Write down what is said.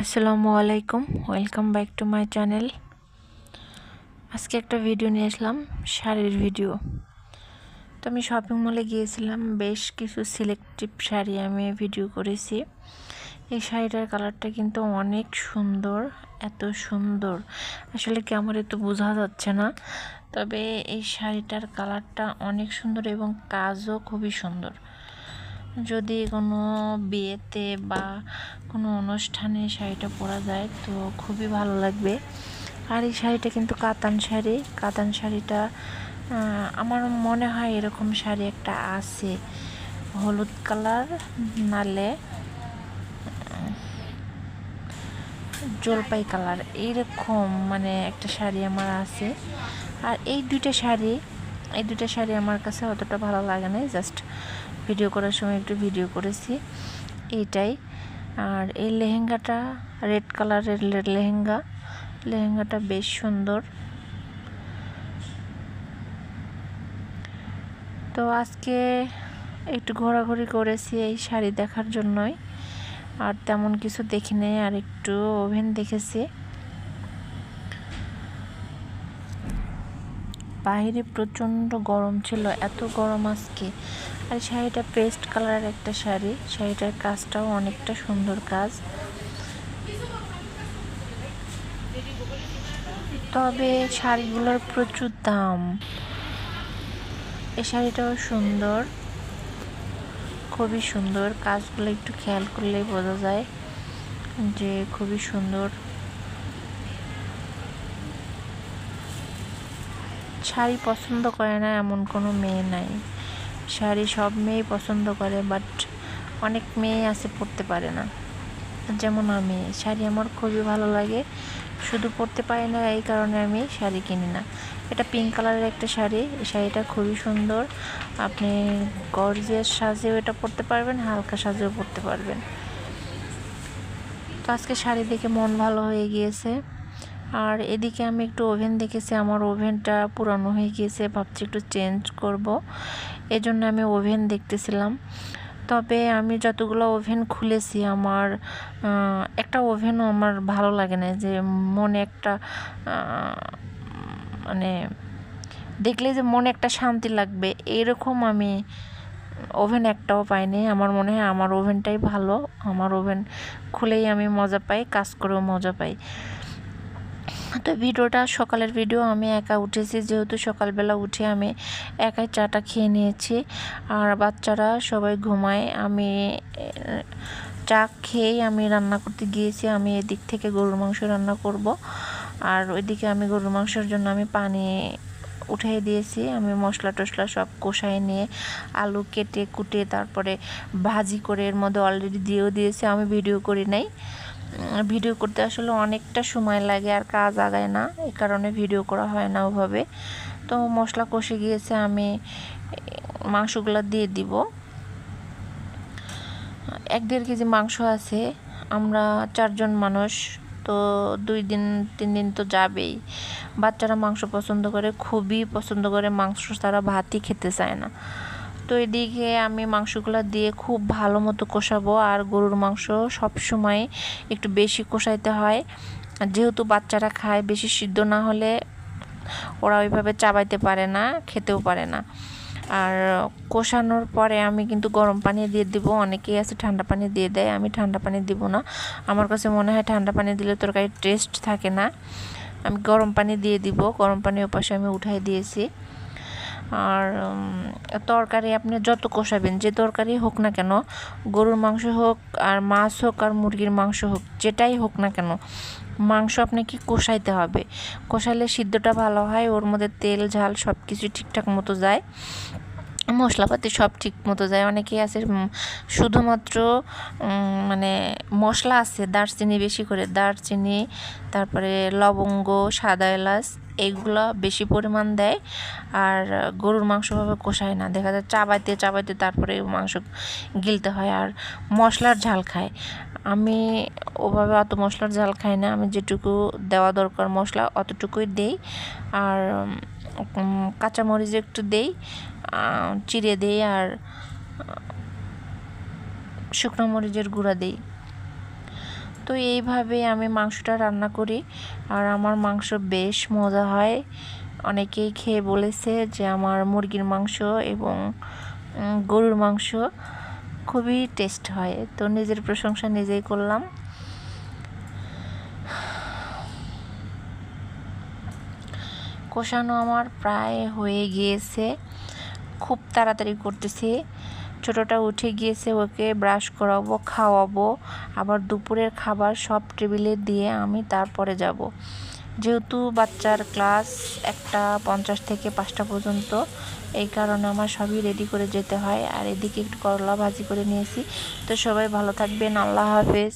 আসসালামু আলাইকুম। Welcome back to my channel আজকে একটা ভিডিও নিয়ে আসলাম, শাড়ির ভিডিও তো আমি শপিং মলে গিয়েছিলাম, বেশ কিছু সিলেক্টিভ শাড়ি আমি ভিডিও করেছি। এই শাড়িটার কালারটা কিন্তু অনেক সুন্দর, এত সুন্দর। আসলে ক্যামেরা তো বোঝা যাচ্ছে না, তবে এই শাড়িটার কালারটা অনেক সুন্দর এবং কাজও খুবই সুন্দর। যদি কোনো বিয়েতে বা কোনো অনুষ্ঠানে শাড়িটা পরা যায়, তো খুবই ভালো লাগবে। আর এই শাড়িটা কিন্তু কাতান শাড়ি। কাতান শাড়িটা আমার মনে হয় এরকম শাড়ি একটা আছে। হলুদ কালার, নালে জলপাই কালার। এইরকম মানে একটা শাড়ি আমার আছে। আর এই দুইটা শাড়ি এই দুইটা শাড়ি আমার কাছে অতটা ভালো লাগে না জাস্ট ভিডিও করার সময় একটু ভিডিও করেছি। এইটাই। আর এই লেহেঙ্গাটা রেড কালারের লেহেঙ্গা। লেহেঙ্গাটা বেশ সুন্দর। তো আজকে একটু ঘোরাঘুরি করেছি এই শাড়ি দেখার জন্যই। আর তেমন কিছু দেখি নেই আর একটু ওভেন দেখেছি। বাইরে প্রচণ্ড গরম ছিল, এত গরম আজকে। আর শাড়িটা পেস্ট কালারের একটা শাড়ি, শাড়িটার কাজটাও অনেকটা সুন্দর কাজ। তবে শাড়িগুলোর প্রচুর দাম। এই শাড়িটাও সুন্দর, খুবই সুন্দর। কাজগুলো একটু খেয়াল করলেই বোঝা যায় যে খুবই সুন্দর। শাড়ি পছন্দ করে না, এমন কোনো মেয়ে নাই। শাড়ি সব মেয়েই পছন্দ করে বাট অনেক মেয়ে আছে পরতে পারে না। যেমন আমি, শাড়ি আমার খুবই ভালো লাগে। শুধু পরতে পারি না, এই কারণে আমি শাড়ি কিনি না। এটা পিঙ্ক কালারের একটা শাড়ি শাড়িটা খুবই সুন্দর। আপনি গর্জিয়াস সাজেও এটা পরতে পারবেন, হালকা সাজেও পরতে পারবেন। তো আজকে শাড়ি দেখে মন ভালো হয়ে গিয়েছে। আর এদিকে আমি একটু ওভেন দেখেছি, আমার ওভেনটা পুরানো হয়ে গিয়েছে, ভাবছি একটু চেঞ্জ করব। এজন্য আমি ওভেন দেখতেছিলাম। তবে আমি যতগুলো ওভেন খুলেছি, আমার একটা ওভেনও আমার ভালো লাগে না, যে মনে একটা মানে দেখলে যে মনে একটা শান্তি লাগবে, এরকম আমি ওভেন একটাও পাইনি। আমার মনে হয় আমার ওভেনটাই ভালো, আমার ওভেন খুলেই আমি মজা পাই, কাজ করেও মজা পাই। তো ভিডিওটা, সকালের ভিডিও আমি একা উঠেছি। যেহেতু সকালবেলা উঠে আমি একাই চাটা খেয়ে নিয়েছি। আর বাচ্চারা সবাই ঘুমায়। আমি, চা খেয়েই আমি রান্না করতে গিয়েছি। আমি এদিক থেকে গরুর মাংস রান্না করব। আর ওইদিকে আমি গরুর মাংসের জন্য আমি পানি উঠিয়ে দিয়েছি। আমি মশলা টশলা সব কষাই নিয়ে আলু কেটে কুটে তারপরে ভাজি করে এর মধ্যে অলরেডি দিয়েও দিয়েছি। আমি ভিডিও করি নাই। ভিডিও করতে আসলে অনেকটা সময় লাগে আর কাজ আগায় না, এ কারণে ভিডিও করা হয় না ওভাবে। তো মশলা কষে গিয়েছে, আমি মাংসগুলো দিয়ে দিব। এক দেড় কেজি মাংস আছে, আমরা চারজন মানুষ, তো দুই দিন, তিন দিন তো যাবেই। বাচ্চারা মাংস পছন্দ করে, খুবই পছন্দ করে, মাংস তারা ভাতই খেতে চায় না। তো এদিকে আমি মাংসগুলো দিয়ে খুব ভালো মতো কষাবো। আর গরুর মাংস সব সময় একটু বেশি কষাইতে হয়। যেহেতু বাচ্চারা খায়, বেশি সিদ্ধ না হলে ওরা ওইভাবে চাবাইতে পারে না, খেতেও পারে না। আর কষানোর পরে আমি কিন্তু গরম পানি দিয়ে দিব। অনেকেই আছে ঠান্ডা পানি দিয়ে দেয়, আমি ঠান্ডা পানি দিব না। আমার কাছে মনে হয় ঠান্ডা পানি দিলে তরকারি টেস্ট থাকে না। আমি গরম পানি দিয়ে দিব। গরম পানি ওপাশে আমি উঠাই দিয়েছি। আর তরকারি আপনি যত কষাবেন, যে তরকারি হোক না কেন, গরুর মাংস হোক আর মাছ হোক আর মুরগির মাংস হোক, যেটাই হোক না কেন, মাংস আপনাকে কষাইতে হবে? কষাইলে সিদ্ধটা ভালো হয়, ওর মধ্যে তেল, ঝাল সব কিছু ঠিকঠাক মতো যায়। মশলাপাতি সব ঠিক মতো যায়। অনেকেই আছে শুধুমাত্র মানে মশলা আছে, দারচিনি বেশি করে। দারচিনি, তারপরে লবঙ্গ, সাদা এলাচ এইগুলো বেশি পরিমাণ দেয়। আর গরুর মাংসভাবে কষায় না। দেখা যায় চাবাইতে চাবাইতে তারপরে মাংস গিলতে হয় আর মশলার ঝাল খায়। আমি ওভাবে অত মশলার ঝাল খাই না। আমি যেটুকু দেওয়া দরকার মশলা, অতটুকুই দেই। আর কাঁচামরিচ একটু দেই চিড়ে দেই আর শুকনো মরিচের গুঁড়া দিই। তো এইভাবে আমি মাংসটা রান্না করি আর আমার মাংস বেশ মজা হয়। অনেকেই খেয়ে বলেছে যে আমার মুরগির মাংস এবং গরুর মাংস খুবই টেস্ট হয়। তো নিজের প্রশংসা নিজেই করলাম। কষানো আমার প্রায় হয়ে গিয়েছে। খুব তাড়াতাড়ি করতেছি। ছোটোটা উঠে গিয়েছে, ওকে ব্রাশ করাবো, খাওয়াবো। আবার দুপুরের খাবার সব টেবিলে দিয়ে আমি তারপরে যাব। যেহেতু বাচ্চার ক্লাস একটা পঞ্চাশ থেকে পাঁচটা পর্যন্ত, এই কারণে আমার সবই রেডি করে যেতে হয়। আর এদিকে একটু করলা ভাজি করে নিয়েছি। তো সবাই ভালো থাকবেন। আল্লাহ হাফেজ।